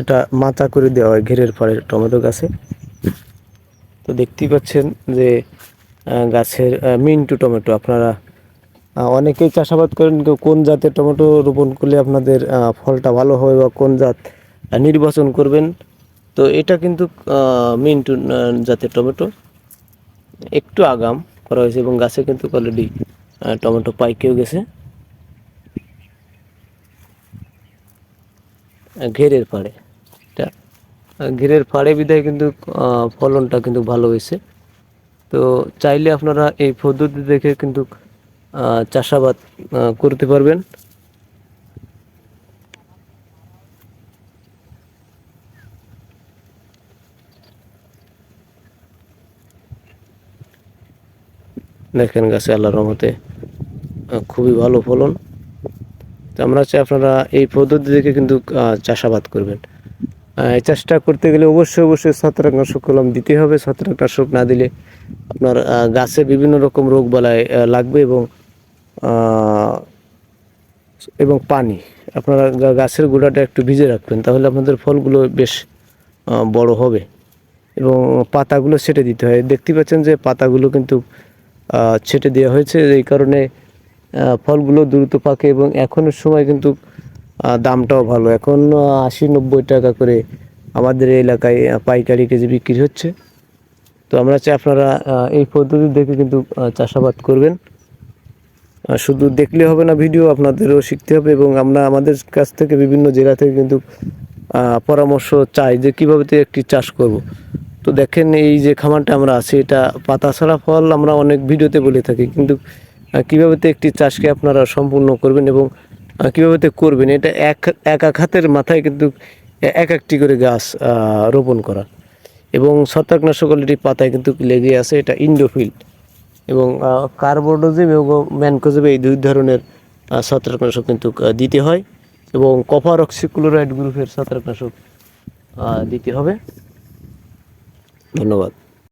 এটা মাচা করে দেওয়া হয়, ঘেরের পরে টমেটো গাছে। তো দেখতেই পাচ্ছেন যে গাছের মিন্টু টমেটো। আপনারা অনেকেই চাষাবাদ করেন কোন জাতের টমেটো রোপণ করলে আপনাদের ফলটা ভালো হবে বা কোন জাত নির্বাচন করবেন। তো এটা কিন্তু মিন্টু জাতের টমেটো। একটু আগাম করা হয়েছে এবং গাছে কিন্তু অলরেডি টমেটো পাইকেও গেছে। ঘেরের পাড়ে। ঘেরের পাড়ে বিদায় কিন্তু ফলনটা কিন্তু ভালো হয়েছে। তো চাইলে আপনারা এই পদ্ধতি দেখে কিন্তু চাষাবাদ করতে পারবেন। দেখেন গাছে আল্লাহর রহমতে খুবই ভালো ফলন। তো আমরা চাই আপনারা এই পদ্ধতি থেকে কিন্তু চাষাবাদ করবেন। এই চাষটা করতে গেলে অবশ্যই অবশ্যই ছত্রাকনাশক কলম দিতে হবে। ছত্রাকনাশক না দিলে আপনার গাছে বিভিন্ন রকম রোগ আহ, লাগবে এবং এবং পানি। আপনারা গাছের গোড়াটা একটু ভিজে রাখবেন তাহলে আপনাদের ফলগুলো বেশ বড় হবে এবং পাতাগুলো ছেটে দিতে হয়। দেখতে পাচ্ছেন যে পাতাগুলো কিন্তু ছেটে দেওয়া হয়েছে। এই কারণে ফলগুলো দ্রুত পাকে এবং এখনের সময় কিন্তু দামটাও ভালো। এখন আশি নব্বই টাকা করে আমাদের এলাকায় পাইকারি কেজি বিক্রি হচ্ছে। তো আমরা চাই আপনারা এই পদ্ধতি দেখে কিন্তু চাষাবাদ করবেন। শুধু দেখলে হবে না ভিডিও, আপনাদেরও শিখতে হবে এবং আমরা আমাদের কাছ থেকে বিভিন্ন জেলা থেকে কিন্তু পরামর্শ চাই যে কীভাবে তো একটি চাষ করব। তো দেখেন এই যে খামারটা আমরা আছি, এটা পাতা ছাড়া ফল আমরা অনেক ভিডিওতে বলে থাকি, কিন্তু কীভাবে তো একটি চাষকে আপনারা সম্পূর্ণ করবেন এবং কীভাবে তো করবেন? এটা এক এক এক হাতের মাথায় কিন্তু এক একটি করে গাছ রোপণ করা। এবং ছত্রাকনাশক অলরেডি পাতায় কিন্তু লেগে আছে, এটা ইন্ডোফিল। এবং কার্বোডোজিম এবং ম্যানকোজিম এই দুই ধরনের ছত্রাকনাশক কিন্তু দিতে হয়। এবং কপার অক্সিক্লোরাইড গ্রুপের ছত্রাকনাশক দিতে হবে। ধন্যবাদ।